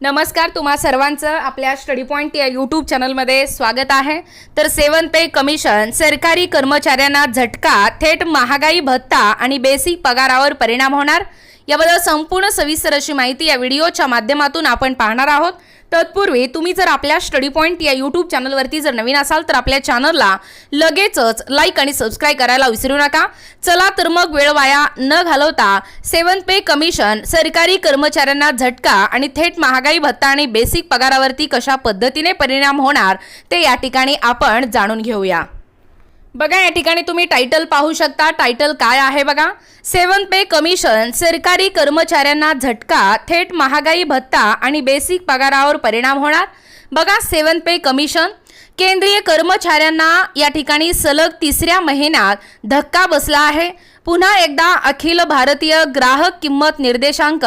नमस्कार तुम्हा सर्वांचं आपल्या स्टडी पॉईंट या यूट्यूब चॅनलमध्ये स्वागत आहे. तर सेवन पे कमिशन सरकारी कर्मचाऱ्यांना झटका थेट महागाई भत्ता आणि बेसिक पगारावर परिणाम होणार? याबद्दल संपूर्ण सविस्तर अशी माहिती या व्हिडिओच्या माध्यमातून आपण पाहणार आहोत. तत्पूर्वी तुम्ही जर आपल्या स्टडी पॉईंट या यूट्यूब चॅनलवरती जर नवीन असाल तर आपल्या चॅनलला लगेचच लाईक आणि सबस्क्राईब करायला विसरू नका. चला तर मग वेळ वाया न घालवता सेवन पे कमिशन सरकारी कर्मचाऱ्यांना झटका आणि थेट महागाई भत्ता आणि बेसिक पगारावरती कशा पद्धतीने परिणाम होणार ते या ठिकाणी आपण जाणून घेऊया. बघा या ठिकाणी तुम्ही टायटल पाहू शकता. टायटल काय आहे बघा? सेवन पे कमिशन सरकारी कर्मचाऱ्यांना झटका थेट महागाई भत्ता आणि बेसिक पगारावर परिणाम होणार. बघा सेवन पे कमिशन केंद्रीय कर्मचाऱ्यांना या ठिकाणी सलग तिसऱ्या महिन्यात धक्का बसला आहे. पुन्हा एकदा अखिल भारतीय ग्राहक किंमत निर्देशांक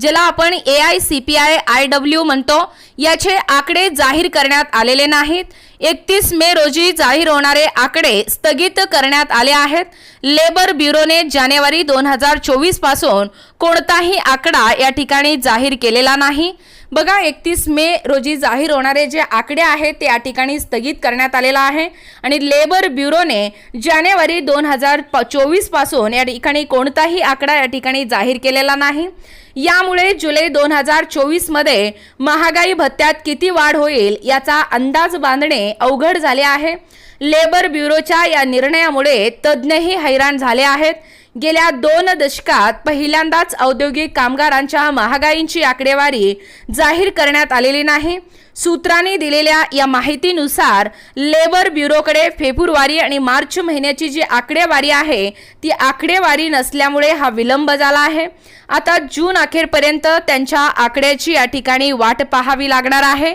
ज्याला आपण A I C P I I W म्हणतो याचे आकडे जाहीर करण्यात आलेले नाहीत. एकतीस मे रोजी जाहीर होणारे आकडे स्थगित करण्यात आले आहेत. लेबर ब्युरोने जानेवारी दोन हजार चोवीसपासून कोणताही आकडा या ठिकाणी जाहीर केलेला नाही. बघा एकतीस मे रोजी जाहीर होणारे जे आकडे आहेत ते या ठिकाणी स्थगित करण्यात आलेला आहे. आणि लेबर ब्युरोने जानेवारी दोन हजार प चोवीसपासून या ठिकाणी कोणताही आकडा या ठिकाणी जाहीर केलेला नाही. यामुळे जुलै दोन हजार चोवीसमध्ये महागाई भत्त्यात किती वाढ होईल याचा अंदाज बांधणे अवघड झाले आहे. लेबर ब्युरोच्या या निर्णयामुळे तज्ज्ञही हैराण झाले आहेत. गेल्या दोन दशकात पहिल्यांदाच औद्योगिक कामगारांच्या महागाईंची आकडेवारी जाहीर करण्यात आलेली नाही. सूत्रांनी दिलेल्या या माहितीनुसार लेबर ब्युरोकडे फेब्रुवारी आणि मार्च महिन्याची जी आकडेवारी आहे ती आकडेवारी नसल्यामुळे हा विलंब झाला आहे. आता जून अखेरपर्यंत त्यांच्या आकड्याची या ठिकाणी वाट पाहावी लागणार आहे.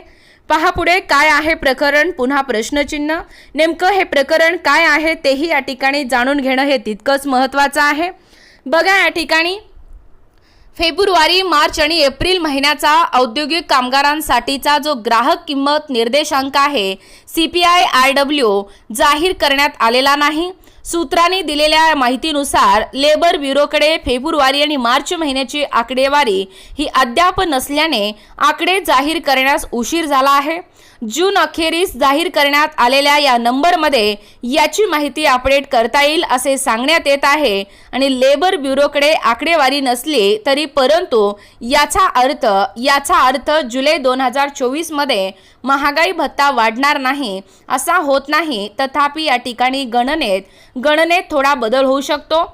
पहा पुढे काय आहे प्रकरण? पुन्हा प्रश्नचिन्ह. नेमकं हे प्रकरण काय आहे तेही या ठिकाणी जाणून घेणं हे तितकंच महत्त्वाचं आहे. बघा या ठिकाणी. फेब्रुवारी मार्च आणि एप्रिल महिन्याचा औद्योगिक कामगारांसाठीचा जो ग्राहक किंमत निर्देशांक आहे C P I R W जाहीर करण्यात आलेला नाही. सूत्रांनी दिलेल्या माहितीनुसार लेबर ब्युरोकडे फेब्रुवारी आणि मार्च महिन्याची आकडेवारी ही अद्याप नसल्याने आकडे जाहीर करण्यास उशीर झाला आहे. जून अखेरीस जाहीर करण्यात आलेल्या या नंबरमध्ये याची माहिती अपडेट करता येईल असे सांगण्यात येत आहे आणि लेबर ब्युरोकडे आकडेवारी नसली तरी परंतु याचा अर्थ याचा अर्थ जुलै दोन हजार चोवीसमध्ये महागाई भत्ता वाढणार नाही असा होत नाही. तथापि या ठिकाणी गणनेत गणनेत थोडा बदल होऊ शकतो.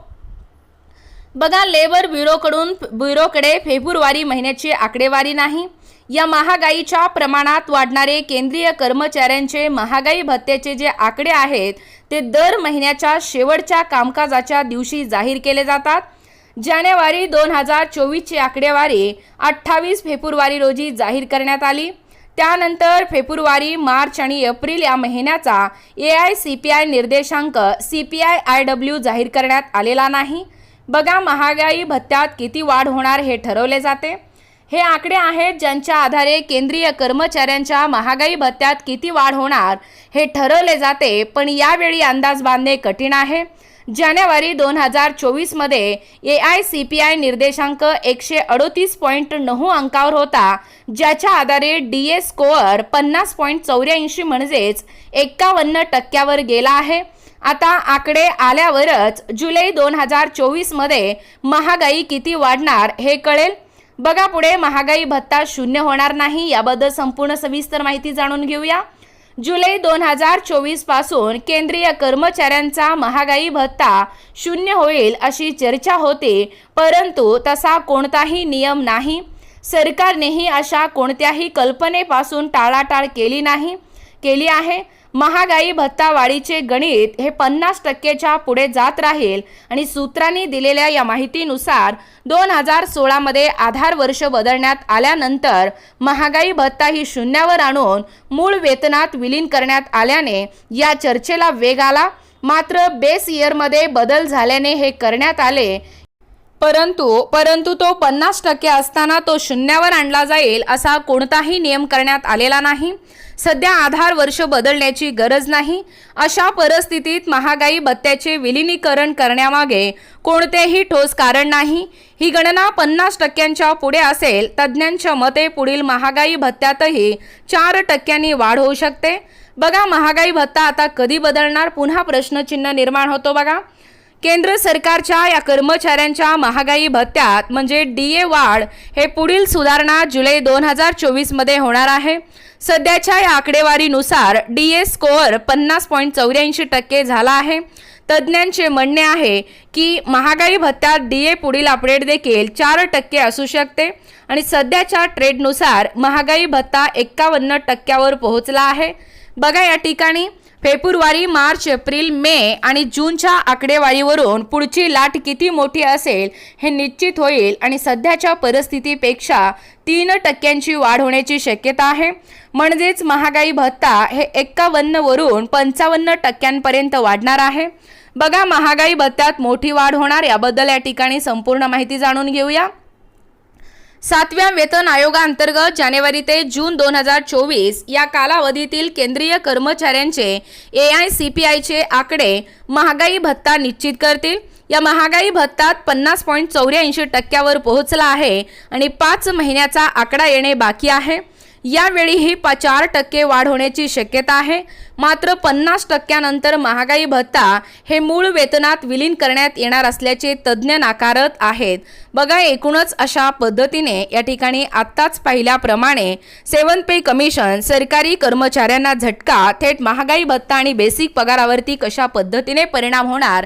बघा लेबर ब्युरोकडून ब्युरोकडे फेब्रुवारी महिन्याची आकडेवारी नाही. या महागाईच्या प्रमाणात वाढणारे केंद्रीय कर्मचाऱ्यांचे महागाई भत्त्याचे जे आकडे आहेत ते दर महिन्याच्या शेवटच्या कामकाजाच्या दिवशी जाहीर केले जातात. जानेवारी दोन हजार चोवीसची आकडेवारी अठ्ठावीस फेब्रुवारी रोजी जाहीर करण्यात आली. त्यानंतर फेब्रुवारी मार्च आणि एप्रिल या महिन्याचा A I C P I निर्देशांक C P I I W जाहीर करण्यात आलेला नाही. बघा महागाई भत्त्यात किती वाढ होणार हे ठरवले जाते. हे आकडे आहेत ज्यांच्या आधारे केंद्रीय कर्मचाऱ्यांच्या महागाई भत्त्यात किती वाढ होणार हे ठरवले जाते पण यावेळी अंदाज बांधणे कठीण आहे. जानेवारी दोन हजार चोवीसमध्ये A I C P I निर्देशांक एकशे अडोतीस पॉईंट नऊ अंकावर होता ज्याच्या आधारे डी ए स्कोअर पन्नास पॉईंट चौऱ्याऐंशी म्हणजेच एक्कावन्न टक्क्यावर गेला आहे. आता आकडे आल्यावरच जुलै दोन हजार चोवीसमध्ये महागाई किती वाढणार हे कळेल. बघा पुढे महागाई भत्ता शून्य होणार नाही याबद्दल संपूर्ण सविस्तर माहिती जाणून घेऊया. जुलै दोन हजार चोवीसपासून केंद्रीय कर्मचाऱ्यांचा महागाई भत्ता शून्य होईल अशी चर्चा होते परंतु तसा कोणताही नियम नाही. सरकारनेही अशा कोणत्याही कल्पनेपासून टाळाटाळ केली नाही. केली आहे. महागाई भत्ता वाढीचे गणित हे पन्नास टक्केच्या पुढे जात राहील आणि सूत्रांनी दिलेल्या या माहितीनुसार दोन हजार सोळामध्ये आधार वर्ष बदलण्यात आल्यानंतर महागाई भत्ता ही शून्यावर आणून मूळ वेतनात विलीन करण्यात आल्याने या चर्चेला वेग आला. मात्र बेस इयरमध्ये बदल झाल्याने हे करण्यात आले. परंतु परंतु तो पन्नास टक्के असताना तो शून्यावर आणला जाईल असा कोणताही नियम करण्यात आलेला नाही. सध्या आधार वर्ष बदलण्याची गरज नाही. अशा परिस्थितीत महागाई भत्त्याचे विलिनीकरण करण्यामागे कोणतेही ठोस कारण नाही. ही गणना पन्नास टक्क्यांच्या पुढे असेल तज्ज्ञांच्या मते पुढील महागाई भत्त्यातही चार टक्क्यांनी वाढ होऊ शकते. बघा महागाई भत्ता आता कधी बदलणार? पुन्हा प्रश्नचिन्ह निर्माण होतो बघा. केंद्र सरकारच्या या कर्मचाऱ्यांच्या महागाई भत्त्यात म्हणजे डी ए वाढ हे पुढील सुधारणा जुलै दोन हजार चोवीसमध्ये होणार आहे. सध्याच्या या आकडेवारीनुसार डी ए स्कोअर पन्नास पॉईंट चौऱ्याऐंशी टक्के झाला आहे. तज्ज्ञांचे म्हणणे आहे की महागाई भत्त्यात डी ए पुढील अपडेट देखील चार टक्के असू शकते आणि सध्याच्या ट्रेडनुसार महागाई भत्ता एक्कावन्न टक्क्यावर पोहोचला आहे. बघा या ठिकाणी फेब्रुवारी मार्च एप्रिल मे आणि जूनच्या आकडेवारीवरून पुढची लाट किती मोठी असेल हे निश्चित होईल आणि सध्याच्या परिस्थितीपेक्षा तीन टक्क्यांची वाढ होण्याची शक्यता आहे. म्हणजेच महागाई भत्ता हे एक्कावन्नवरून पंचावन्न टक्क्यांपर्यंत वाढणार आहे. बघा महागाई भत्त्यात मोठी वाढ होणार याबद्दल या ठिकाणी संपूर्ण माहिती जाणून घेऊया. सातव्या वेतन आयोगाअंतर्गत जानेवारी ते जून दोन हजार चोवीस या कालावधीतील केंद्रीय कर्मचाऱ्यांचे ए आय सी पी आयचे आकडे महागाई भत्ता निश्चित करतील. या महागाई भत्तात पन्नास पॉईंट चौऱ्याऐंशी टक्क्यावर पोहोचला आहे आणि पाच महिन्याचा आकडा येणे बाकी आहे. यावेळीही पा चार टक्के वाढ होण्याची शक्यता आहे. मात्र पन्नास टक्क्यानंतर महागाई भत्ता हे मूळ वेतनात विलीन करण्यात येणार असल्याचे तज्ज्ञ नाकारत आहेत. बघा एकूणच अशा पद्धतीने या ठिकाणी आत्ताच पाहिल्याप्रमाणे सेवन पे कमिशन सरकारी कर्मचाऱ्यांना झटका थेट महागाई भत्ता आणि बेसिक पगारावरती कशा पद्धतीने परिणाम होणार